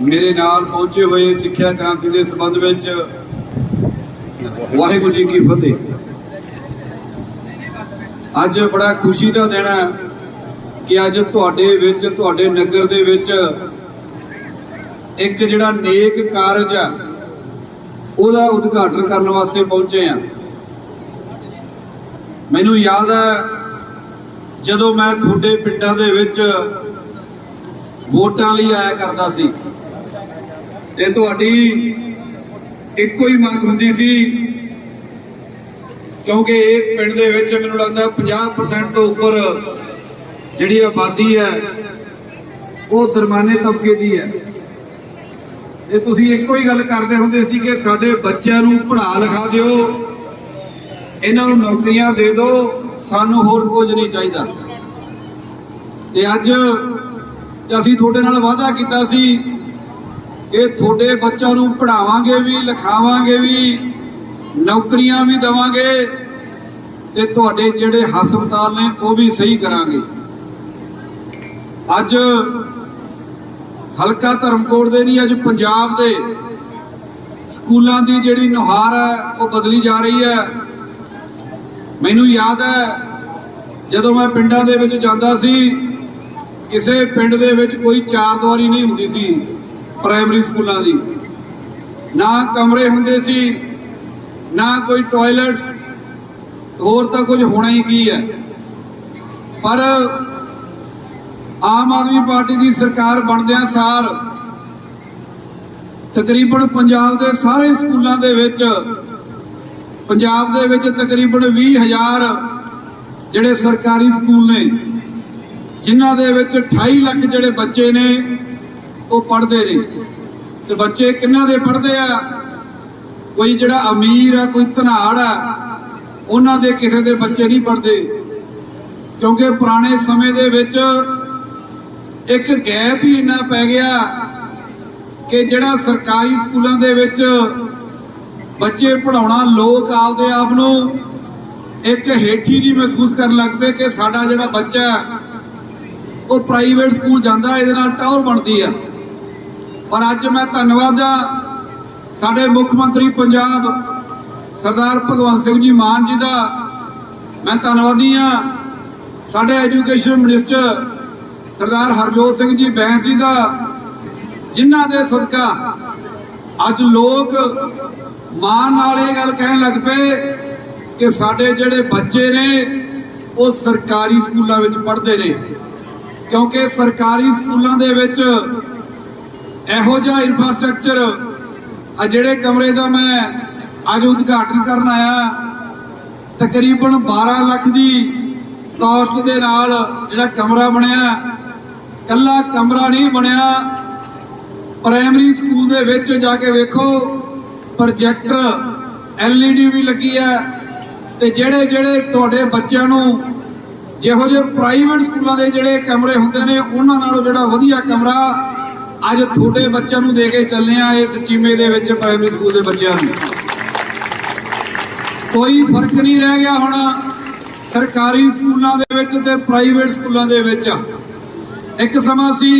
ਮੇਰੇ ਨਾਲ ਪਹੁੰਚੇ ਹੋਏ ਸਿੱਖਿਆ ਕ੍ਰਾਂਤੀ ਦੇ ਸੰਬੰਧ ਵਿੱਚ ਵਾਹਿਗੁਰੂ ਜੀ ਕੀ ਫਤਿਹ। ਅੱਜ ਬੜਾ ਖੁਸ਼ੀ ਦਾ ਦਿਨ ਹੈ ਕਿ ਅੱਜ ਤੁਹਾਡੇ ਵਿੱਚ, ਤੁਹਾਡੇ ਨਗਰ ਦੇ ਵਿੱਚ ਇੱਕ ਜਿਹੜਾ ਨੇਕ ਕਾਰਜ ਆ, ਉਹਦਾ ਉਦਘਾਟਨ ਕਰਨ ਵਾਸਤੇ ਪਹੁੰਚੇ ਆ ਮੈਨੂੰ ਯਾਦ ਹੈ ਜਦੋਂ ਮੈਂ ਤੁਹਾਡੇ ਪਿੰਡਾਂ ਦੇ ਵਿੱਚ ਵੋਟਾਂ ਲਈ ਆਇਆ ਕਰਦਾ ਸੀ ਤੇ ਤੁਹਾਡੀ ਇੱਕੋ ਹੀ ਮੰਗ ਹੁੰਦੀ ਸੀ, ਕਿਉਂਕਿ ਇਸ ਪਿੰਡ ਦੇ ਵਿੱਚ ਮੈਨੂੰ ਲੱਗਦਾ 50% ਤੋਂ ਉੱਪਰ ਜਿਹੜੀ ਆਬਾਦੀ ਹੈ, ਉਹ ਦਰਮਾਨੇ ਤਬਕੇ ਦੀ ਹੈ। ਇਹ ਤੁਸੀਂ ਇੱਕੋ ਹੀ ਗੱਲ ਕਰਦੇ ਹੁੰਦੇ ਸੀ ਕਿ ਸਾਡੇ ਬੱਚਿਆਂ ਨੂੰ ਪੜ੍ਹਾ ਲਿਖਾ ਦਿਓ, ਇਹਨਾਂ ਨੂੰ ਨੌਕਰੀਆਂ ਦੇ ਦਿਓ, ਸਾਨੂੰ ਹੋਰ ਕੁਝ ਨਹੀਂ ਚਾਹੀਦਾ। ਤੇ ਅੱਜ ਅਸੀਂ ਤੁਹਾਡੇ ਨਾਲ ਵਾਅਦਾ ਕੀਤਾ ਸੀ ਇਹ ਤੁਹਾਡੇ ਬੱਚਿਆਂ ਨੂੰ ਪੜ੍ਹਾਵਾਂਗੇ ਵੀ, ਲਿਖਾਵਾਂਗੇ ਵੀ, ਨੌਕਰੀਆਂ ਵੀ ਦਵਾਂਗੇ ਤੇ ਤੁਹਾਡੇ ਜਿਹੜੇ ਹਸਪਤਾਲ ਨੇ ਉਹ ਵੀ ਸਹੀ ਕਰਾਂਗੇ। ਅੱਜ ਹਲਕਾ ਧਰਮਕੋਟ ਦੇ ਨਹੀਂ, ਅੱਜ ਪੰਜਾਬ ਦੇ ਸਕੂਲਾਂ ਦੀ ਜਿਹੜੀ ਨੁਹਾਰ ਹੈ, ਉਹ ਬਦਲੀ ਜਾ ਰਹੀ ਹੈ। ਮੈਨੂੰ ਯਾਦ ਹੈ, ਜਦੋਂ ਮੈਂ ਪਿੰਡਾਂ ਦੇ ਵਿੱਚ ਜਾਂਦਾ ਸੀ, ਕਿਸੇ ਪਿੰਡ ਦੇ ਵਿੱਚ ਕੋਈ ਚਾਰ ਦੁਆਰੀ ਨਹੀਂ ਹੁੰਦੀ ਸੀ। ਪ੍ਰਾਇਮਰੀ ਸਕੂਲਾਂ ਦੀ। ਨਾ ਕਮਰੇ ਹੁੰਦੇ ਸੀ, ਨਾ ਕੋਈ ਟਾਇਲਟਸ, ਹੋਰ ਤਾਂ ਕੁਝ ਹੋਣਾ ਹੀ ਕੀ ਹੈ। ਪਰ ਆਮ ਆਦਮੀ ਪਾਰਟੀ ਦੀ ਸਰਕਾਰ ਬਣਦਿਆਂ ਸਾਰ ਤਕਰੀਬਨ ਪੰਜਾਬ ਦੇ ਸਾਰੇ ਸਕੂਲਾਂ ਦੇ ਵਿੱਚ, ਪੰਜਾਬ ਦੇ ਵਿੱਚ ਤਕਰੀਬਨ 20000 ਜਿਹੜੇ ਸਰਕਾਰੀ ਸਕੂਲ ਨੇ, ਜਿਨ੍ਹਾਂ ਦੇ ਵਿੱਚ 28 ਲੱਖ ਜਿਹੜੇ ਬੱਚੇ ਨੇ ਉਹ ਪੜ੍ਹਦੇ ਨੇ। ਤੇ ਬੱਚੇ ਕਿੰਨਾਂ ਦੇ ਪੜ੍ਹਦੇ ਆ? ਕੋਈ ਜਿਹੜਾ ਅਮੀਰ ਆ, ਕੋਈ ਧਨਾੜ ਆ, ਉਹਨਾਂ ਦੇ ਕਿਸੇ ਦੇ ਬੱਚੇ ਨਹੀਂ ਪੜ੍ਹਦੇ। ਕਿਉਂਕਿ ਪੁਰਾਣੇ ਸਮੇਂ ਦੇ ਵਿੱਚ ਇੱਕ ਗੈਪ ਹੀ ਇੰਨਾ ਪੈ ਗਿਆ ਕਿ ਜਿਹੜਾ ਸਰਕਾਰੀ ਸਕੂਲਾਂ ਦੇ ਵਿੱਚ ਬੱਚੇ ਪੜਾਉਣਾ ਲੋਕ ਆਪਦੇ ਆਪ ਨੂੰ ਇੱਕ ਹੇਠੀ ਜੀ ਮਹਿਸੂਸ ਕਰਨ ਲੱਗ ਪਏ ਕਿ ਸਾਡਾ ਜਿਹੜਾ ਬੱਚਾ ਉਹ ਪ੍ਰਾਈਵੇਟ ਸਕੂਲ ਜਾਂਦਾ, ਇਹਦੇ ਨਾਲ ਟੌਰ ਬਣਦੀ ਆ। ਪਰ ਅੱਜ ਮੈਂ ਧੰਨਵਾਦ ਆ ਸਾਡੇ ਮੁੱਖ ਮੰਤਰੀ ਪੰਜਾਬ, ਸਰਦਾਰ ਭਗਵੰਤ ਸਿੰਘ ਜੀ ਮਾਨ ਜੀ ਦਾ। ਮੈਂ ਧੰਨਵਾਦੀ ਆ ਸਾਡੇ ਐਜੂਕੇਸ਼ਨ ਮਿਨਿਸਟਰ ਸਰਦਾਰ ਹਰਜੋਤ ਸਿੰਘ ਜੀ ਬੈਂਸ ਜੀ ਦਾ, ਜਿਨ੍ਹਾਂ ਦੇ ਸਦਕਾ ਅੱਜ ਲੋਕ ਮਾਣ ਨਾਲ ਇਹ ਗੱਲ ਕਹਿਣ ਲੱਗ ਪਏ ਕਿ ਸਾਡੇ ਜਿਹੜੇ ਬੱਚੇ ਨੇ, ਉਹ ਸਰਕਾਰੀ ਸਕੂਲਾਂ ਵਿੱਚ ਪੜ੍ਹਦੇ ਨੇ। ਕਿਉਂਕਿ ਸਰਕਾਰੀ ਸਕੂਲਾਂ ਦੇ ਵਿੱਚ ਇਹੋ ਜਿਹਾ ਇਨਫਰਾਸਟ੍ਰਕਚਰ ਆ ਜਿਹੜੇ ਕਮਰੇ ਦਾ ਮੈਂ ਅੱਜ ਉਦਘਾਟਨ ਕਰਨ ਆਇਆ, ਤਕਰੀਬਨ 12 ਲੱਖ ਦੀ ਕਾਸਟ ਦੇ ਨਾਲ ਜਿਹੜਾ ਕਮਰਾ ਬਣਿਆ ਕੱਲਾ ਕਮਰਾ ਨਹੀਂ ਬਣਿਆ ਪ੍ਰਾਇਮਰੀ ਸਕੂਲ ਦੇ ਵਿੱਚ ਜਾ ਕੇ ਵੇਖੋ ਪ੍ਰੋਜੈਕਟਰ LED ਵੀ ਲੱਗੀ ਹੈ, ਤੇ ਜਿਹੜੇ ਜਿਹੜੇ ਤੁਹਾਡੇ ਬੱਚਿਆਂ ਨੂੰ ਜਿਹੋ ਜਿਹੇ ਪ੍ਰਾਈਵੇਟ ਸਕੂਲਾਂ ਦੇ ਜਿਹੜੇ ਕਮਰੇ ਹੁੰਦੇ ਨੇ, ਉਹਨਾਂ ਨਾਲੋਂ ਜਿਹੜਾ ਵਧੀਆ ਕਮਰਾ ਅੱਜ ਤੁਹਾਡੇ ਬੱਚਿਆਂ ਨੂੰ ਦੇ ਕੇ ਚੱਲੇ ਆ ਇਸ ਚੀਮੇ ਦੇ ਵਿੱਚ ਪ੍ਰਾਇਮਰੀ ਸਕੂਲ ਦੇ ਬੱਚਿਆਂ ਨੂੰ। ਕੋਈ ਫ਼ਰਕ ਨਹੀਂ ਰਹਿ ਗਿਆ ਹੁਣ ਸਰਕਾਰੀ ਸਕੂਲਾਂ ਦੇ ਵਿੱਚ ਤੇ ਪ੍ਰਾਈਵੇਟ ਸਕੂਲਾਂ ਦੇ ਵਿੱਚ। ਇੱਕ ਸਮਾਂ ਸੀ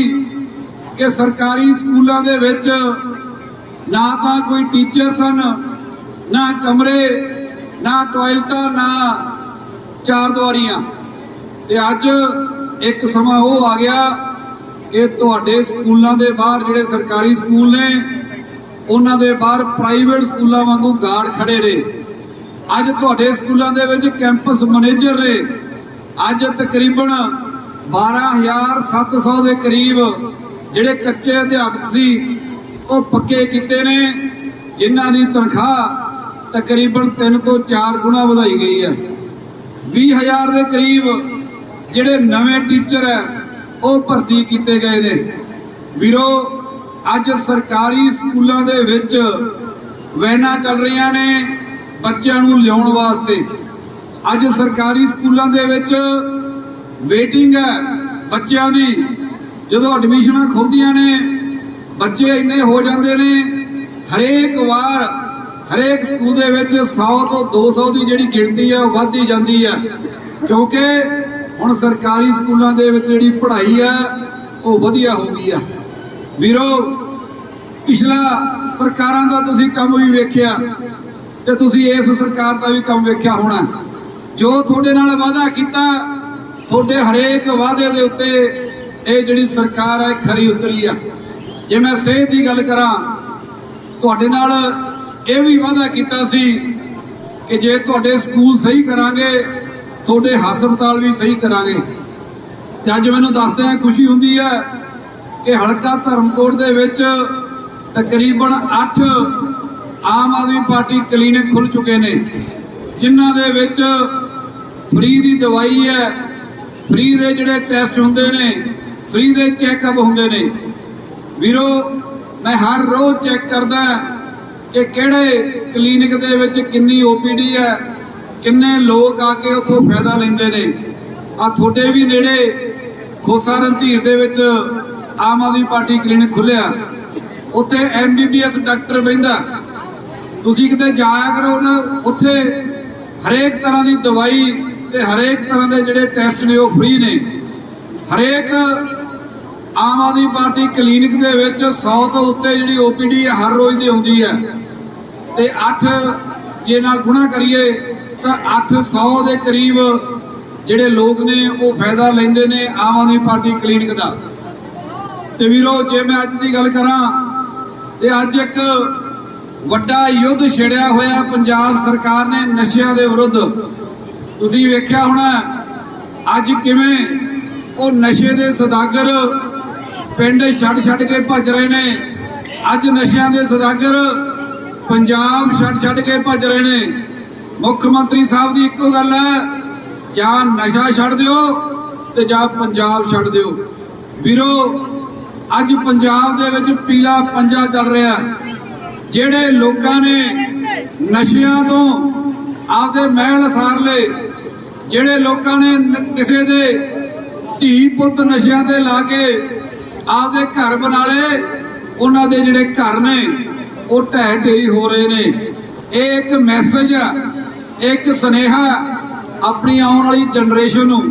ਕਿ ਸਰਕਾਰੀ ਸਕੂਲਾਂ ਦੇ ਵਿੱਚ ਨਾ ਤਾਂ ਕੋਈ ਟੀਚਰ ਸਨ, ਨਾ ਕਮਰੇ, ਨਾ ਟਾਇਲਟਾਂ ਨਾ ਚਾਰ ਦੁਆਰੀਆਂ ਤੇ ਅੱਜ ਇੱਕ ਸਮਾਂ ਉਹ ਆ ਗਿਆ ਕਿ ਤੁਹਾਡੇ ਸਕੂਲਾਂ ਦੇ ਬਾਹਰ ਜਿਹੜੇ ਸਰਕਾਰੀ ਸਕੂਲ ਨੇ, ਉਹਨਾਂ ਦੇ ਬਾਹਰ ਪ੍ਰਾਈਵੇਟ ਸਕੂਲਾਂ ਵਾਂਗੂ ਗਾਰਡ ਖੜੇ ਨੇ। ਅੱਜ ਤੁਹਾਡੇ ਸਕੂਲਾਂ ਦੇ ਵਿੱਚ ਕੈਂਪਸ ਮੈਨੇਜਰ ਨੇ। ਅੱਜ ਤਕਰੀਬਨ 12700 ਦੇ ਕਰੀਬ ਜਿਹੜੇ ਕੱਚੇ ਅਧਿਆਪਕ ਸੀ, ਉਹ ਪੱਕੇ ਕੀਤੇ ਨੇ, ਜਿਨ੍ਹਾਂ ਦੀ ਤਨਖਾਹ ਤਕਰੀਬਨ 3 ਤੋਂ 4 ਗੁਣਾ ਵਧਾਈ ਗਈ ਹੈ। 20000 ਦੇ ਕਰੀਬ ਜਿਹੜੇ ਨਵੇਂ ਟੀਚਰ ਹੈ ਉਹ ਭਰਤੀ ਕੀਤੇ ਗਏ ਨੇ। ਵੀਰੋ, ਅੱਜ ਸਰਕਾਰੀ ਸਕੂਲਾਂ ਦੇ ਵਿੱਚ ਵੈਨਾਂ ਚੱਲ ਰਹੀਆਂ ਨੇ ਬੱਚਿਆਂ ਨੂੰ ਲਿਆਉਣ ਵਾਸਤੇ। ਅੱਜ ਸਰਕਾਰੀ ਸਕੂਲਾਂ ਦੇ ਵਿੱਚ ਵੇਟਿੰਗ ਹੈ ਬੱਚਿਆਂ ਦੀ। ਜਦੋਂ ਐਡਮਿਸ਼ਨਾਂ ਖੁੱਲਦੀਆਂ ਨੇ, ਬੱਚੇ ਇੰਨੇ ਹੋ ਜਾਂਦੇ ਨੇ, ਹਰੇਕ ਵਾਰ, ਹਰੇਕ ਸਕੂਲ ਦੇ ਵਿੱਚ 100 ਤੋਂ 200 ਦੀ ਜਿਹੜੀ ਗਿਣਤੀ ਹੈ, ਉਹ ਵੱਧਦੀ ਜਾਂਦੀ ਹੈ। ਕਿਉਂਕਿ ਹੁਣ ਸਰਕਾਰੀ ਸਕੂਲਾਂ ਦੇ ਵਿੱਚ ਜਿਹੜੀ ਪੜ੍ਹਾਈ ਆ ਉਹ ਵਧੀਆ ਹੋ ਗਈ ਆ ਵੀਰੋ, ਪਿਛਲਾ ਸਰਕਾਰਾਂ ਦਾ ਤੁਸੀਂ ਕੰਮ ਵੀ ਵੇਖਿਆ ਤੇ ਤੁਸੀਂ ਇਸ ਸਰਕਾਰ ਦਾ ਵੀ ਕੰਮ ਵੇਖਿਆ ਹੋਣਾ। ਜੋ ਤੁਹਾਡੇ ਨਾਲ ਵਾਅਦਾ ਕੀਤਾ, ਤੁਹਾਡੇ ਹਰੇਕ ਵਾਅਦੇ ਦੇ ਉੱਤੇ ਇਹ ਜਿਹੜੀ ਸਰਕਾਰ ਹੈ, ਖਰੀ ਉਤਰੀ ਆ। ਜੇ ਮੈਂ ਸਿਹਤ ਦੀ ਗੱਲ ਕਰਾਂ, ਤੁਹਾਡੇ ਨਾਲ ਇਹ ਵੀ ਵਾਅਦਾ ਕੀਤਾ ਸੀ ਕਿ ਜੇ ਤੁਹਾਡੇ ਸਕੂਲ ਸਹੀ ਕਰਾਂਗੇ ਤੁਹਾਡੇ ਹਸਪਤਾਲ ਵੀ ਸਹੀ ਕਰਾਂਗੇ। ਤੇ ਅੱਜ ਮੈਨੂੰ ਦੱਸਦਿਆਂ ਖੁਸ਼ੀ ਹੁੰਦੀ ਹੈ ਕਿ ਹਲਕਾ ਧਰਮਕੋਟ ਦੇ ਵਿੱਚ ਤਕਰੀਬਨ 8 ਆਮ ਆਦਮੀ ਪਾਰਟੀ ਕਲੀਨਿਕ ਖੁੱਲ ਚੁੱਕੇ ਨੇ, ਜਿਨ੍ਹਾਂ ਦੇ ਵਿੱਚ ਫ੍ਰੀ ਦੀ ਦਵਾਈ ਹੈ, ਫ੍ਰੀ ਦੇ ਜਿਹੜੇ ਟੈਸਟ ਹੁੰਦੇ ਨੇ, ਫ੍ਰੀ ਦੇ ਚੈੱਕਅਪ ਹੁੰਦੇ ਨੇ। ਵੀਰੋ, ਮੈਂ ਹਰ ਰੋਜ਼ ਚੈੱਕ ਕਰਦਾ ਕਿ ਕਿਹੜੇ ਕਲੀਨਿਕ ਦੇ ਵਿੱਚ ਕਿੰਨੀ ਓਪੀਡੀ ਹੈ ਕਿੰਨੇ ਲੋਕ ਆ ਕੇ ਉੱਥੋਂ ਫਾਇਦਾ ਲੈਂਦੇ ਨੇ? ਆ ਤੁਹਾਡੇ ਵੀ ਨੇੜੇ ਖੋਸਾ ਰਣਧੀਰ ਦੇ ਵਿੱਚ ਆਮ ਆਦਮੀ ਪਾਰਟੀ ਕਲੀਨਿਕ ਖੁੱਲਿਆ ਉੱਥੇ ਐਮਬੀਬੀਐਸ ਡਾਕਟਰ ਬਹਿੰਦਾ। ਤੁਸੀਂ ਕਿਤੇ ਜਾਇਆ ਕਰੋ ਨਾ, ਉੱਥੇ ਹਰੇਕ ਤਰ੍ਹਾਂ ਦੀ ਦਵਾਈ ਤੇ ਹਰੇਕ ਤਰ੍ਹਾਂ ਦੇ ਜਿਹੜੇ ਟੈਸਟ ਨੇ ਉਹ ਫ੍ਰੀ ਨੇ। ਹਰੇਕ ਆਮ ਆਦਮੀ ਪਾਰਟੀ ਕਲੀਨਿਕ ਦੇ ਵਿੱਚ 100 ਤੋਂ ਉੱਤੇ ਜਿਹੜੀ ਓਪੀਡੀ ਹਰ ਰੋਜ਼ ਦੀ ਆਉਂਦੀ ਹੈ। ਤੇ 8 ਜੇ ਨਾਲ ਗੁਣਾ ਕਰੀਏ ਤਾਂ 800 ਦੇ ਕਰੀਬ ਜਿਹੜੇ ਲੋਕ ਨੇ ਉਹ ਫਾਇਦਾ ਲੈਂਦੇ ਨੇ ਆਮ ਆਦਮੀ ਪਾਰਟੀ ਕਲੀਨਿਕ ਦਾ। ਤੇ ਵੀਰੋ, ਜੇ ਮੈਂ ਅੱਜ ਦੀ ਗੱਲ ਕਰਾਂ, ਤੇ ਅੱਜ ਇੱਕ ਵੱਡਾ ਯੁੱਧ ਛਿੜਿਆ ਹੋਇਆ ਪੰਜਾਬ ਸਰਕਾਰ ਨੇ ਨਸ਼ਿਆਂ ਦੇ ਵਿਰੁੱਧ। ਤੁਸੀਂ ਵੇਖਿਆ ਹੋਣਾ, ਅੱਜ ਕਿਵੇਂ ਉਹ ਨਸ਼ੇ ਦੇ ਸੌਦਾਗਰ ਪਿੰਡ ਛੱਡ ਛੱਡ ਕੇ ਭੱਜ ਰਹੇ ਨੇ। ਅੱਜ ਨਸ਼ਿਆਂ ਦੇ ਸੌਦਾਗਰ ਪੰਜਾਬ ਛੱਡ ਛੱਡ ਕੇ ਭੱਜ ਰਹੇ ਨੇ। ਮੁੱਖ ਮੰਤਰੀ ਸਾਹਿਬ ਦੀ ਇੱਕੋ ਗੱਲ ਹੈ, ਜਾਂ ਨਸ਼ਾ ਛੱਡ ਦਿਓ ਤੇ ਜਾਂ ਪੰਜਾਬ ਛੱਡ ਦਿਓ। ਵੀਰੋ, ਅੱਜ ਪੰਜਾਬ ਦੇ ਵਿੱਚ ਪੀਲਾ ਪੰਜਾ ਚੱਲ ਰਿਹਾ ਜਿਹੜੇ ਲੋਕਾਂ ਨੇ ਨਸ਼ਿਆਂ ਤੋਂ ਆਪਦੇ ਮਹਿਲ ਸਾਰ ਲਏ, ਜਿਹੜੇ ਲੋਕਾਂ ਨੇ ਕਿਸੇ ਦੇ ਧੀ ਪੁੱਤ ਨਸ਼ਿਆਂ ਤੇ ਲਾ ਕੇ ਆਪਦੇ ਘਰ ਬਣਾ ਲਏ, ਉਹਨਾਂ ਦੇ ਜਿਹੜੇ ਘਰ ਨੇ, ਉਹ ਢਹਿ ਢੇਰੀ ਹੋ ਰਹੇ ਨੇ। ਇਹ ਇੱਕ ਮੈਸੇਜ ਆ ਇੱਕ ਸੁਨੇਹਾ ਆਪਣੀ ਆਉਣ ਵਾਲੀ ਜਨਰੇਸ਼ਨ ਨੂੰ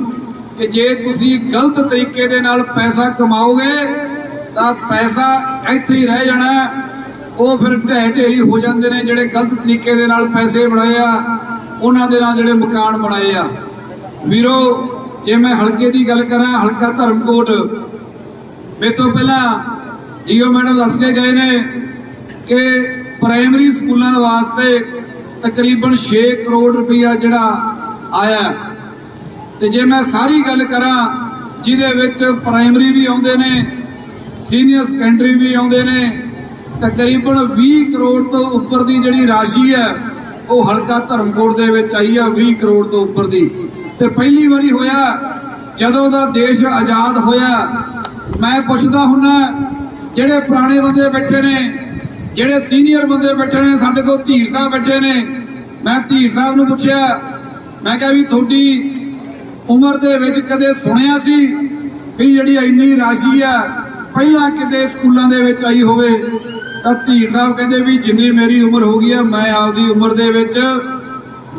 ਕਿ ਜੇ ਤੁਸੀਂ ਗਲਤ ਤਰੀਕੇ ਦੇ ਨਾਲ ਪੈਸਾ ਕਮਾਓਗੇ, ਤਾਂ ਪੈਸਾ ਇੱਥੇ ਹੀ ਰਹਿ ਜਾਣਾ। ਉਹ ਫਿਰ ਢਹਿ ਢੇਰੀ ਹੋ ਜਾਂਦੇ ਨੇ ਜਿਹੜੇ ਗਲਤ ਤਰੀਕੇ ਦੇ ਨਾਲ ਪੈਸੇ ਬਣਾਏ ਆ, ਉਹਨਾਂ ਦੇ ਨਾਲ ਜਿਹੜੇ ਮਕਾਨ ਬਣਾਏ ਆ। ਵੀਰੋ, ਜੇ ਮੈਂ ਹਲਕੇ ਦੀ ਗੱਲ ਕਰਾਂ, ਹਲਕਾ ਧਰਮਕੋਟ ਮੇਰੇ ਤੋਂ ਪਹਿਲਾਂ ਡੀਓ ਮੈਡਮ ਦੱਸ ਕੇ ਗਏ ਨੇ ਕਿ ਪ੍ਰਾਇਮਰੀ ਸਕੂਲਾਂ ਦੇ ਵਾਸਤੇ ਤਕਰੀਬਨ 6 ਕਰੋੜ ਰੁਪਈਆ ਜਿਹੜਾ ਆਇਆ ਹੈ। ਤੇ ਜੇ ਮੈਂ ਸਾਰੀ ਗੱਲ ਕਰਾਂ, ਜਿਹਦੇ ਵਿੱਚ ਪ੍ਰਾਇਮਰੀ ਵੀ ਆਉਂਦੇ ਨੇ ਸੀਨੀਅਰ ਸੈਕੰਡਰੀ ਵੀ ਆਉਂਦੇ ਨੇ, ਤਕਰੀਬਨ 20 ਕਰੋੜ ਤੋਂ ਉੱਪਰ ਦੀ ਜਿਹੜੀ ਰਾਸ਼ੀ ਹੈ, ਉਹ ਹਲਕਾ ਧਰਮਕੋਟ ਦੇ ਵਿੱਚ ਆਈ ਹੈ 20 ਕਰੋੜ ਤੋਂ ਉੱਪਰ ਦੀ ਤੇ ਪਹਿਲੀ ਵਾਰੀ ਹੋਇਆ, ਜਦੋਂ ਦਾ ਦੇਸ਼ ਆਜ਼ਾਦ ਹੋਇਆ, ਮੈਂ ਪੁੱਛਦਾ ਹੁੰਨਾ, ਜਿਹੜੇ ਪੁਰਾਣੇ ਬੰਦੇ ਬੈਠੇ ਨੇ ਜਿਹੜੇ ਸੀਨੀਅਰ ਬੰਦੇ ਬੈਠੇ ਨੇ, ਸਾਡੇ ਕੋਲ ਧੀਰ ਸਾਹਿਬ ਬੈਠੇ ਨੇ। ਮੈਂ ਧੀਰ ਸਾਹਿਬ ਨੂੰ ਪੁੱਛਿਆ, ਮੈਂ ਕਿਹਾ ਵੀ ਤੁਹਾਡੀ ਉਮਰ ਦੇ ਵਿੱਚ ਕਦੇ ਸੁਣਿਆ ਸੀ ਵੀ ਜਿਹੜੀ ਇੰਨੀ ਰਾਸ਼ੀ ਆ, ਪਹਿਲਾਂ ਕਿਤੇ ਸਕੂਲਾਂ ਦੇ ਵਿੱਚ ਆਈ ਹੋਵੇ? ਤਾਂ ਧੀਰ ਸਾਹਿਬ ਕਹਿੰਦੇ ਵੀ ਜਿੰਨੀ ਮੇਰੀ ਉਮਰ ਹੋ ਗਈ ਆ, ਮੈਂ ਆਪਦੀ ਉਮਰ ਦੇ ਵਿੱਚ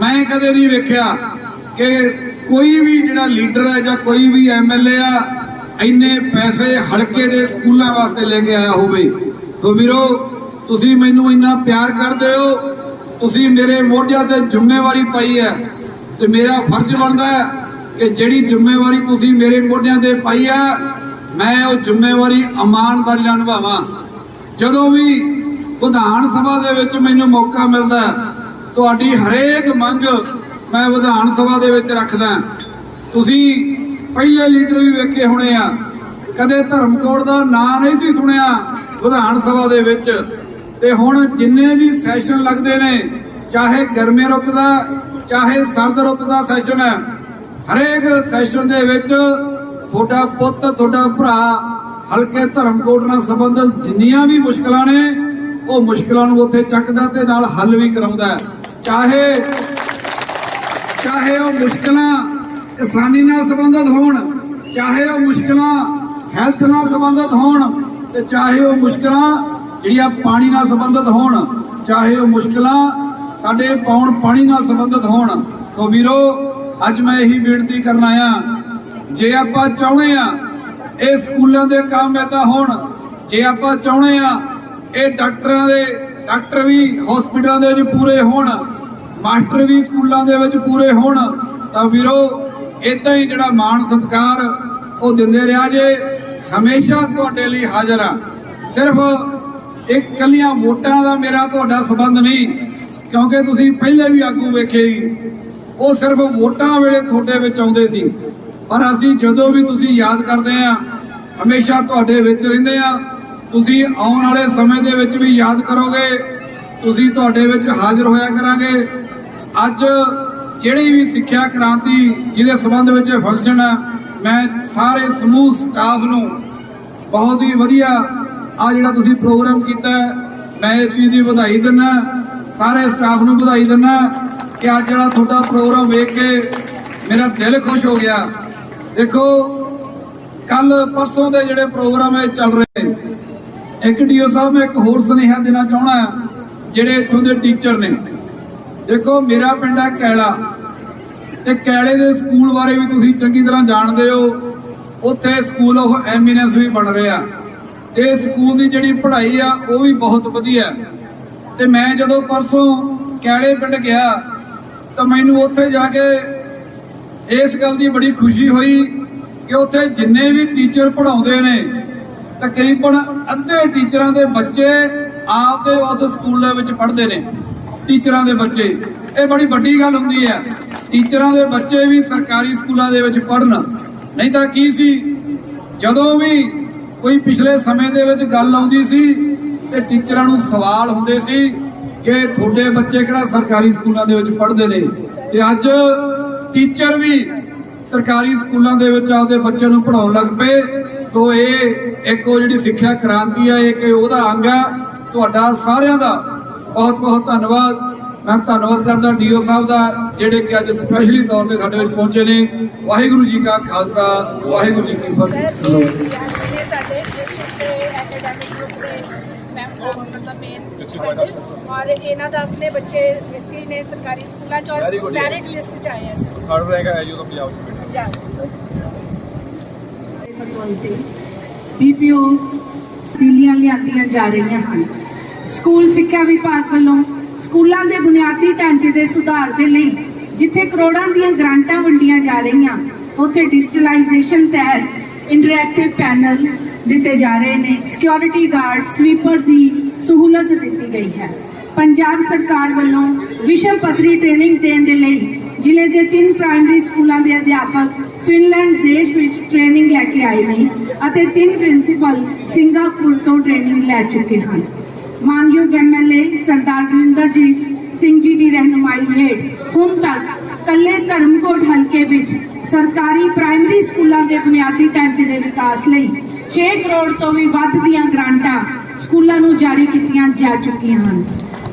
ਮੈਂ ਕਦੇ ਨਹੀਂ ਵੇਖਿਆ ਕਿ ਕੋਈ ਵੀ ਜਿਹੜਾ ਲੀਡਰ ਹੈ ਜਾਂ ਕੋਈ ਵੀ ਐਮਐਲਏ ਆ, ਇੰਨੇ ਪੈਸੇ ਹਲਕੇ ਦੇ ਸਕੂਲਾਂ ਵਾਸਤੇ ਲੈ ਕੇ ਆਇਆ ਹੋਵੇ। ਸੋ ਵੀਰੋ ਤੁਸੀਂ ਮੈਨੂੰ ਇੰਨਾ ਪਿਆਰ ਕਰਦੇ ਹੋ, ਤੁਸੀਂ ਮੇਰੇ ਮੋਢਿਆਂ ਤੇ ਜ਼ਿੰਮੇਵਾਰੀ ਪਾਈ ਹੈ ਤੇ ਮੇਰਾ ਫਰਜ਼ ਬਣਦਾ ਹੈ ਕਿ ਜਿਹੜੀ ਜ਼ਿੰਮੇਵਾਰੀ ਤੁਸੀਂ ਮੇਰੇ ਮੋਢਿਆਂ ਤੇ ਪਾਈ ਹੈ, ਮੈਂ ਉਹ ਜ਼ਿੰਮੇਵਾਰੀ ਇਮਾਨਦਾਰੀ ਨਾਲ ਨਿਭਾਵਾਂ। ਜਦੋਂ ਵੀ ਵਿਧਾਨ ਸਭਾ ਦੇ ਵਿੱਚ ਮੈਨੂੰ ਮੌਕਾ ਮਿਲਦਾ ਤੁਹਾਡੀ ਹਰੇਕ ਮੰਗ ਮੈਂ ਵਿਧਾਨ ਸਭਾ ਦੇ ਵਿੱਚ ਰੱਖਦਾ ਤੁਸੀਂ ਪਹਿਲੇ ਲੀਡਰ ਵੀ ਵੇਖੇ ਹੋਣੇ ਆ, ਕਦੇ ਧਰਮਕੋਟ ਦਾ ਨਾਂ ਨਹੀਂ ਸੀ ਸੁਣਿਆ ਵਿਧਾਨ ਸਭਾ ਦੇ ਵਿੱਚ। ਤੇ ਹੁਣ ਜਿੰਨੇ ਵੀ ਸੈਸ਼ਨ ਲੱਗਦੇ ਨੇ, ਚਾਹੇ ਗਰਮੀ ਰੁੱਤ ਦਾ ਚਾਹੇ ਸਰਦ ਰੁੱਤ ਦਾ ਸੈਸ਼ਨ ਹੈ ਹਰੇਕ ਸੈਸ਼ਨ ਦੇ ਵਿੱਚ ਤੁਹਾਡਾ ਪੁੱਤ, ਤੁਹਾਡਾ ਭਰਾ ਹਲਕੇ ਧਰਮਕੋਟ ਨਾਲ ਸੰਬੰਧਿਤ ਜਿੰਨੀਆਂ ਵੀ ਮੁਸ਼ਕਲਾਂ ਨੇ, ਉਹ ਮੁਸ਼ਕਲਾਂ ਨੂੰ ਉੱਥੇ ਚੱਕਦਾ ਤੇ ਨਾਲ ਹੱਲ ਵੀ ਕਰਾਉਂਦਾ ਚਾਹੇ ਚਾਹੇ ਉਹ ਮੁਸ਼ਕਲਾਂ ਕਿਸਾਨੀ ਨਾਲ ਸੰਬੰਧਿਤ ਹੋਣ, ਚਾਹੇ ਉਹ ਮੁਸ਼ਕਲਾਂ ਹੈਲਥ ਨਾਲ ਸੰਬੰਧਿਤ ਹੋਣ, ਤੇ ਚਾਹੇ ਉਹ ਮੁਸ਼ਕਲਾਂ ਜਿਹੜੀਆਂ ਪਾਣੀ ਨਾਲ ਸੰਬੰਧਿਤ ਹੋਣ, ਚਾਹੇ ਉਹ ਮੁਸ਼ਕਲਾਂ ਸਾਡੇ ਪੌਣ ਪਾਣੀ ਨਾਲ ਸੰਬੰਧਿਤ ਹੋਣ। ਸੋ ਵੀਰੋ, ਅੱਜ ਮੈਂ ਇਹੀ ਬੇਨਤੀ ਕਰਨ ਆਇਆ, ਜੇ ਆਪਾਂ ਚਾਹੁੰਦੇ ਆ ਇਹ ਸਕੂਲਾਂ ਦੇ ਕੰਮ ਏਦਾਂ ਹੋਣ, ਜੇ ਆਪਾਂ ਚਾਹੁੰਦੇ ਆ ਇਹ ਡਾਕਟਰਾਂ ਦੇ, ਡਾਕਟਰ ਵੀ ਹਸਪੀਟਲਾਂ ਦੇ ਵਿੱਚ ਪੂਰੇ ਹੋਣ, ਮਾਸਟਰ ਵੀ ਸਕੂਲਾਂ ਦੇ ਵਿੱਚ ਪੂਰੇ ਹੋਣ, ਤਾਂ ਵੀਰੋ ਇਦਾਂ ਹੀ ਜਿਹੜਾ ਮਾਣ ਸਤਿਕਾਰ ਉਹ ਦਿੰਦੇ ਰਿਹਾ ਜੇ। ਹਮੇਸ਼ਾ ਤੁਹਾਡੇ ਲਈ ਹਾਜ਼ਰ ਆ। ਸਿਰਫ ਇੱਕ ਕੱਲੀਆਂ ਵੋਟਾਂ ਦਾ ਮੇਰਾ ਤੁਹਾਡਾ ਸਬੰਧ ਨਹੀਂ, ਕਿਉਂਕਿ ਤੁਸੀਂ ਪਹਿਲੇ ਵੀ ਆਗੂ ਵੇਖੇ ਹੀ ਉਹ ਸਿਰਫ ਵੋਟਾਂ ਵੇਲੇ ਤੁਹਾਡੇ ਵਿੱਚ ਆਉਂਦੇ ਸੀ। ਪਰ ਅਸੀਂ ਜਦੋਂ ਵੀ ਤੁਸੀਂ ਯਾਦ ਕਰਦੇ ਆ, ਹਮੇਸ਼ਾ ਤੁਹਾਡੇ ਵਿੱਚ ਰਹਿੰਦੇ ਆ। ਤੁਸੀਂ ਆਉਣ ਵਾਲੇ ਸਮੇਂ ਦੇ ਵਿੱਚ ਵੀ ਯਾਦ ਕਰੋਗੇ। ਤੁਸੀਂ ਤੁਹਾਡੇ ਵਿੱਚ ਹਾਜ਼ਰ ਹੋਇਆ ਕਰਾਂਗੇ। ਅੱਜ ਜਿਹੜੀ ਵੀ ਸਿੱਖਿਆ ਕ੍ਰਾਂਤੀ ਜਿਹਦੇ ਸੰਬੰਧ ਵਿੱਚ ਇਹ ਫੰਕਸ਼ਨ ਹੈ ਮੈਂ ਸਾਰੇ ਸਮੂਹ ਸਟਾਫ ਨੂੰ ਬਹੁਤ ਹੀ ਵਧੀਆ ਆ ਜਿਹੜਾ ਤੁਸੀਂ ਪ੍ਰੋਗਰਾਮ ਕੀਤਾ, ਮੈਂ ਇਸ ਚੀਜ਼ ਦੀ ਵਧਾਈ ਦਿੰਦਾ, ਸਾਰੇ ਸਟਾਫ ਨੂੰ ਵਧਾਈ ਦਿੰਦਾ ਕਿ ਅੱਜ ਜਿਹੜਾ ਤੁਹਾਡਾ ਪ੍ਰੋਗਰਾਮ ਵੇਖ ਕੇ ਮੇਰਾ ਦਿਲ ਖੁਸ਼ ਹੋ ਗਿਆ। ਦੇਖੋ ਕੱਲ ਪਰਸੋਂ ਦੇ ਜਿਹੜੇ ਪ੍ਰੋਗਰਾਮ ਇਹ ਚੱਲ ਰਹੇ, ਇੱਕ ਡੀਓ ਸਾਹਿਬ, ਮੈਂ ਇੱਕ ਹੋਰ ਸੁਨੇਹਾ ਦੇਣਾ ਚਾਹਣਾ ਜਿਹੜੇ ਇੱਥੋਂ ਦੇ ਟੀਚਰ ਨੇ। ਦੇਖੋ, ਮੇਰਾ ਪਿੰਡ ਹੈ ਕੈਲਾ। ਤੇ ਕੈਲੇ ਦੇ ਸਕੂਲ ਬਾਰੇ ਵੀ ਤੁਸੀਂ ਚੰਗੀ ਤਰ੍ਹਾਂ ਜਾਣਦੇ ਹੋ। ਉੱਥੇ ਸਕੂਲ ਆਫ ਐਮੀਨੈਂਸ ਵੀ ਬਣ ਰਿਹਾ ਤੇ ਸਕੂਲ ਦੀ ਜਿਹੜੀ ਪੜ੍ਹਾਈ ਆ, ਉਹ ਵੀ ਬਹੁਤ ਵਧੀਆ। ਹੈ। ਤੇ ਮੈਂ ਜਦੋਂ ਪਰਸੋਂ ਕੈਲੇ ਪਿੰਡ ਗਿਆ, ਤਾਂ ਮੈਨੂੰ ਉੱਥੇ ਜਾ ਕੇ ਇਸ ਗੱਲ ਦੀ ਬੜੀ ਖੁਸ਼ੀ ਹੋਈ ਕਿ ਉੱਥੇ ਜਿੰਨੇ ਵੀ ਟੀਚਰ ਪੜ੍ਹਾਉਂਦੇ ਨੇ, ਤਕਰੀਬਨ ਅੱਧੇ ਟੀਚਰਾਂ ਦੇ ਬੱਚੇ ਆਪਦੇ ਉਸ ਸਕੂਲ ਦੇ ਵਿੱਚ ਪੜ੍ਹਦੇ ਨੇ, ਟੀਚਰਾਂ ਦੇ ਬੱਚੇ। ਇਹ ਬੜੀ ਵੱਡੀ ਗੱਲ ਹੁੰਦੀ ਹੈ। ਟੀਚਰਾਂ ਦੇ ਬੱਚੇ ਵੀ ਸਰਕਾਰੀ ਸਕੂਲਾਂ ਦੇ ਵਿੱਚ ਪੜ੍ਹਨ। ਨਹੀਂ ਤਾਂ ਕੀ ਸੀ, ਜਦੋਂ ਵੀ ਕੋਈ ਪਿਛਲੇ ਸਮੇਂ ਦੇ ਵਿੱਚ ਗੱਲ ਆਉਂਦੀ ਸੀ ਤੇ ਟੀਚਰਾਂ ਨੂੰ ਸਵਾਲ ਹੁੰਦੇ ਸੀ ਕਿ ਤੁਹਾਡੇ ਬੱਚੇ ਕਿਹੜਾ ਸਰਕਾਰੀ ਸਕੂਲਾਂ ਦੇ ਵਿੱਚ ਪੜ੍ਹਦੇ ਨੇ? ਤੇ ਅੱਜ ਟੀਚਰ ਵੀ ਸਰਕਾਰੀ ਸਕੂਲਾਂ ਦੇ ਵਿੱਚ ਆਪਦੇ ਬੱਚਿਆਂ ਨੂੰ ਪੜਾਉਣ ਲੱਗ ਪਏ। ਸੋ ਇਹ ਇੱਕ ਉਹ ਜਿਹੜੀ ਸਿੱਖਿਆ ਕ੍ਰਾਂਤੀ ਹੈ ਇੱਕ ਉਹਦਾ ਅੰਗ ਹੈ ਤੁਹਾਡਾ ਸਾਰਿਆਂ ਦਾ ਬਹੁਤ ਬਹੁਤ ਧੰਨਵਾਦ। ਮੈਂ ਧੰਨਵਾਦ ਕਰਦਾ ਡੀਓ ਸਾਹਿਬ ਦਾ, ਜਿਹੜੇ ਕਿ ਅੱਜ ਸਪੈਸ਼ਲੀ ਤੌਰ ਤੇ ਸਾਡੇ ਵਿੱਚ ਪਹੁੰਚੇ ਨੇ। ਵਾਹਿਗੁਰੂ ਜੀ ਕਾ ਖਾਲਸਾ, ਵਾਹਿਗੁਰੂ ਜੀ ਕੀ ਫਤਿਹ ਇਹ ਵਿਦਿਆਰਥੀ ਨੇ ਸਾਡੇ ਡਿਸਟ੍ਰਿਕਟ ਦੇ ਐਕੈਡੈਮਿਕ ਗਰੁੱਪ ਦੇ ਮੈਂਬਰ ਮਤਲਬ ਮੇਨ ਔਰ ਇਹਨਾਂ ਦਾ ਆਪਣੇ ਬੱਚੇ ਇੱਥੇ ਨੇ ਸਰਕਾਰੀ ਸਕੂਲਾਂ ਚ Very ਔਰ good. ਮੈਰਿਟ ਲਿਸਟ ਚ ਆਏ ਆ ਸਰ। ਕਾਰਡ ਰਹੇਗਾ ਐਜੂ ਦਾ ਪੰਜਾਬ ਚ ਪੰਜਾਬ ਚ ਸਰ। ਪਤਵੰਤੇ ਬੀਪੀਓ ਸਟੀਲੀਆਂ ਲਿਆਂਦੀਆਂ ਜਾ ਰਹੀਆਂ ਹਨ। ਸਕੂਲ ਸਿੱਖਿਆ ਵਿਭਾਗ ਵੱਲੋਂ ਸਕੂਲਾਂ ਦੇ ਬੁਨਿਆਦੀ ਢਾਂਚੇ ਦੇ ਸੁਧਾਰ ਦੇ ਲਈ ਜਿੱਥੇ ਕਰੋੜਾਂ ਦੀਆਂ ਗ੍ਰਾਂਟਾਂ ਵੰਡੀਆਂ ਜਾ ਰਹੀਆਂ ਉੱਥੇ ਡਿਜੀਟਲਾਈਜੇਸ਼ਨ ਤਹਿਤ ਇੰਟਰੈਕਟਿਵ ਪੈਨਲ ਦਿੱਤੇ ਜਾ ਰਹੇ ਨੇ। ਸਿਕਿਉਰਿਟੀ ਗਾਰਡ ਸਵੀਪਰ ਦੀ ਸਹੂਲਤ ਦਿੱਤੀ ਗਈ ਹੈ। ਪੰਜਾਬ ਸਰਕਾਰ ਵੱਲੋਂ ਵਿਸ਼ਵ ਪੱਧਰੀ ਟ੍ਰੇਨਿੰਗ ਦੇਣ ਦੇ ਲਈ ਜ਼ਿਲ੍ਹੇ ਦੇ ਤਿੰਨ ਪ੍ਰਾਇਮਰੀ ਸਕੂਲਾਂ ਦੇ ਅਧਿਆਪਕ ਫਿਨਲੈਂਡ ਦੇਸ਼ ਵਿੱਚ ਟ੍ਰੇਨਿੰਗ ਲੈ ਕੇ ਆਏ ਨੇ ਅਤੇ ਤਿੰਨ ਪ੍ਰਿੰਸੀਪਲ ਸਿੰਗਾਪੁਰ ਤੋਂ ਟ੍ਰੇਨਿੰਗ ਲੈ ਚੁੱਕੇ ਹਨ। ਮਾਨਯੋਗ ਐਮਐਲਏ ਸਰਦਾਰ ਦਵਿੰਦਰਜੀਤ ਸਿੰਘ ਜੀ ਦੀ ਰਹਿਨੁਮਾਈ ਹੇਠ ਹੁਣ ਤੱਕ ਕੱਲੇ ਧਰਮਕੋਟ ਹਲਕੇ ਵਿੱਚ ਸਰਕਾਰੀ ਪ੍ਰਾਇਮਰੀ ਸਕੂਲਾਂ ਦੇ ਬੁਨਿਆਦੀ ਢਾਂਚੇ ਦੇ ਵਿਕਾਸ ਲਈ 6 ਕਰੋੜ ਤੋਂ ਵੀ ਵੱਧ ਦੀਆਂ ਗ੍ਰਾਂਟਾਂ ਸਕੂਲਾਂ ਨੂੰ ਜਾਰੀ ਕੀਤੀਆਂ ਜਾ ਚੁੱਕੀਆਂ ਹਨ।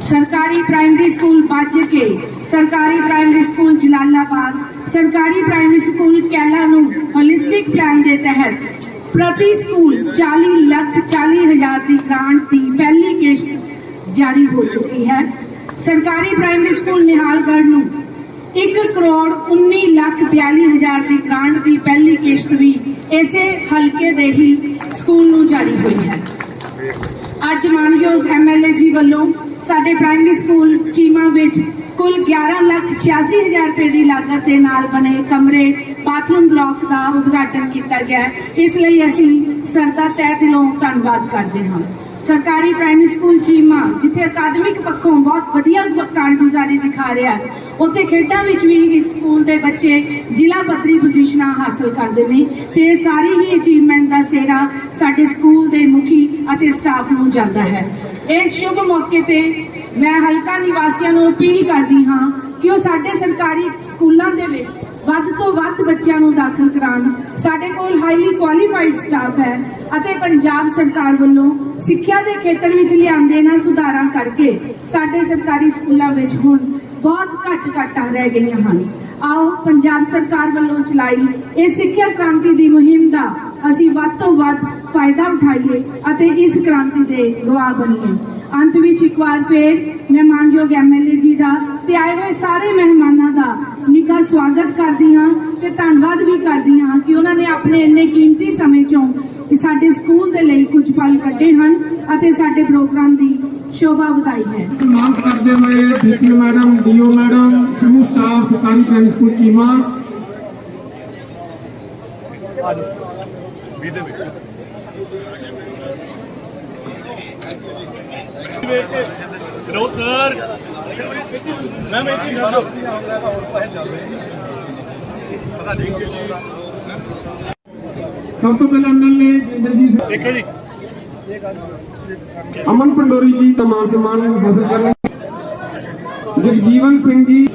ਸਰਕਾਰੀ ਪ੍ਰਾਇਮਰੀ ਸਕੂਲ ਬੱਜ ਕੇ ਸਰਕਾਰੀ ਪ੍ਰਾਇਮਰੀ ਸਕੂਲ ਜਲਾਲਾਬਾਦ, ਸਰਕਾਰੀ ਪ੍ਰਾਇਮਰੀ ਸਕੂਲ ਕੈਲਾ ਨੂੰ ਹੋਲਿਸਟਿਕ ਪਲਾਨ ਦੇ ਤਹਿਤ ਪ੍ਰਤੀ ਸਕੂਲ 40 ਲੱਖ 40 ਹਜ਼ਾਰ ਦੀ ਗ੍ਰਾਂਟ ਦੀ ਪਹਿਲੀ ਕਿਸ਼ਤ ਜਾਰੀ ਹੋ ਚੁੱਕੀ ਹੈ। ਸਰਕਾਰੀ ਪ੍ਰਾਇਮਰੀ ਸਕੂਲ ਨਿਹਾਲਗੜ੍ਹ ਨੂੰ 1 ਕਰੋੜ 19 ਲੱਖ 42 ਹਜ਼ਾਰ ਦੀ ਗ੍ਰਾਂਟ ਦੀ ਪਹਿਲੀ ਕਿਸ਼ਤ ਵੀ ਇਸੇ ਹਲਕੇ ਦੇ ਹੀ ਸਕੂਲ ਨੂੰ ਜਾਰੀ ਹੋਈ ਹੈ। ਅੱਜ ਮਾਨਯੋਗ ਐਮਐਲਏ ਜੀ ਵੱਲੋਂ ਸਾਡੇ ਪ੍ਰਾਇਮਰੀ ਸਕੂਲ ਚੀਮਾ ਵਿੱਚ ਕੁੱਲ 11 ਲੱਖ 86 ਹਜ਼ਾਰ ਰੁਪਏ ਦੀ ਲਾਗਤ ਦੇ ਨਾਲ ਬਣੇ ਕਮਰੇ ਬਾਥਰੂਮ ਬਲਾਕ ਦਾ ਉਦਘਾਟਨ ਕੀਤਾ ਗਿਆ। ਇਸ ਲਈ ਅਸੀਂ ਸਰਦਾ ਤਹਿ ਦਿਲੋਂ ਧੰਨਵਾਦ ਕਰਦੇ ਹਾਂ। ਸਰਕਾਰੀ ਪ੍ਰਾਇਮਰੀ ਸਕੂਲ ਚੀਮਾ, ਜਿੱਥੇ ਅਕਾਦਮਿਕ ਪੱਖੋਂ ਬਹੁਤ ਵਧੀਆ ਕਾਰਗੁਜ਼ਾਰੀ ਦਿਖਾ ਰਿਹਾ ਹੈ। ਉੱਥੇ ਖੇਡਾਂ ਵਿੱਚ ਵੀ ਇਸ ਸਕੂਲ ਦੇ ਬੱਚੇ ਜ਼ਿਲ੍ਹਾ ਪੱਧਰੀ ਪੋਜੀਸ਼ਨਾਂ ਹਾਸਲ ਕਰਦੇ ਨੇ ਤੇ ਸਾਰੀ ਹੀ ਅਚੀਵਮੈਂਟ ਦਾ ਸਿਹਰਾ ਸਾਡੇ ਸਕੂਲ ਦੇ ਮੁਖੀ ਅਤੇ ਸਟਾਫ ਨੂੰ ਜਾਂਦਾ ਹੈ। ਇਸ ਸ਼ੁਭ ਮੌਕੇ ਤੇ ਮੈਂ ਹਲਕਾ ਨਿਵਾਸੀਆਂ ਨੂੰ ਅਪੀਲ ਕਰਦੀ ਹਾਂ ਕਿ ਉਹ ਸਾਡੇ ਸਰਕਾਰੀ ਸਕੂਲਾਂ ਦੇ ਵਿੱਚ ਵੱਧ ਤੋਂ ਵੱਧ ਬੱਚਿਆਂ ਨੂੰ ਦਾਖਲ ਕਰਾਉਣ। ਸਾਡੇ ਕੋਲ ਹਾਈਲੀ ਕੁਆਲੀਫਾਈਡ ਸਟਾਫ ਹੈ ਅਤੇ ਪੰਜਾਬ ਸਰਕਾਰ ਵੱਲੋਂ ਸਿੱਖਿਆ ਦੇ ਖੇਤਰ ਵਿੱਚ ਲਿਆਂਦੇ ਇਹਨਾਂ ਸੁਧਾਰਾਂ ਕਰਕੇ ਸਾਡੇ ਸਰਕਾਰੀ ਸਕੂਲਾਂ ਵਿੱਚ ਹੁਣ ਬਹੁਤ ਘੱਟ ਘਾਟਾਂ ਰਹਿ ਗਈਆਂ ਹਨ। ਆਓ, ਪੰਜਾਬ ਸਰਕਾਰ ਵੱਲੋਂ ਚਲਾਈ ਇਹ ਸਿੱਖਿਆ ਕ੍ਰਾਂਤੀ ਦੀ ਮੁਹਿੰਮ ਦਾ ਅਸੀਂ ਵੱਧ ਤੋਂ ਵੱਧ ਫਾਇਦਾ ਉਠਾਈਏ ਅਤੇ ਇਸ ਕ੍ਰਾਂਤੀ ਦੇ ਗਵਾਹ ਬਣੀਏ। ਅੰਤ ਵਿੱਚ ਇੱਕ ਵਾਰ ਫੇਰ ਮੈਂ ਮਾਨਯੋਗ ਐਮਐਲਏ ਜੀ ਦਾ ਤੇ ਆਏ ਹੋਏ ਸਾਰੇ ਮਹਿਮਾਨਾਂ ਦਾ ਨਿੱਘਾ ਸਵਾਗਤ ਕਰਦੀ ਹਾਂ ਤੇ ਧੰਨਵਾਦ ਵੀ ਕਰਦੀ ਹਾਂ ਕਿ ਉਹਨਾਂ ਨੇ ਆਪਣੇ ਇੰਨੇ ਕੀਮਤੀ ਸਮੇਂ ਚੋਂ ਕਿ ਸਾਡੇ ਸਕੂਲ ਦੇ ਲਈ ਕੁਝ ਪਲ ਕੱਢੇ ਹਨ ਅਤੇ ਸਾਡੇ ਪ੍ਰੋਗਰਾਮ ਦੀ ਸ਼ੋਭਾ ਵਧਾਈ ਹੈ। ਸਨਮਾਨ ਕਰਦੇ ਹੋਏ ਡੀਪੀਓ ਮੈਡਮ ਡੀਓ ਮੈਡਮ ਸਮੂਹ ਸਟਾਫ ਸਰਕਾਰੀ primary school Cheema. Vinod sir. Ma'am ਇੱਕ ਹੀ ਕਰ ਦਿਓ ਸਭ ਤੋਂ ਪਹਿਲਾਂ ਐਮਐਲਏ ਜਗਜੀਤ ਸਿੰਘ ਦੇਖੋ ਜੀ। ਅਮਨ ਪੰਡੋਰੀ ਜੀ ਮਾਨ ਸਨਮਾਨ ਹਾਸਲ ਕਰਨ ਜਗਜੀਵਨ ਸਿੰਘ ਜੀ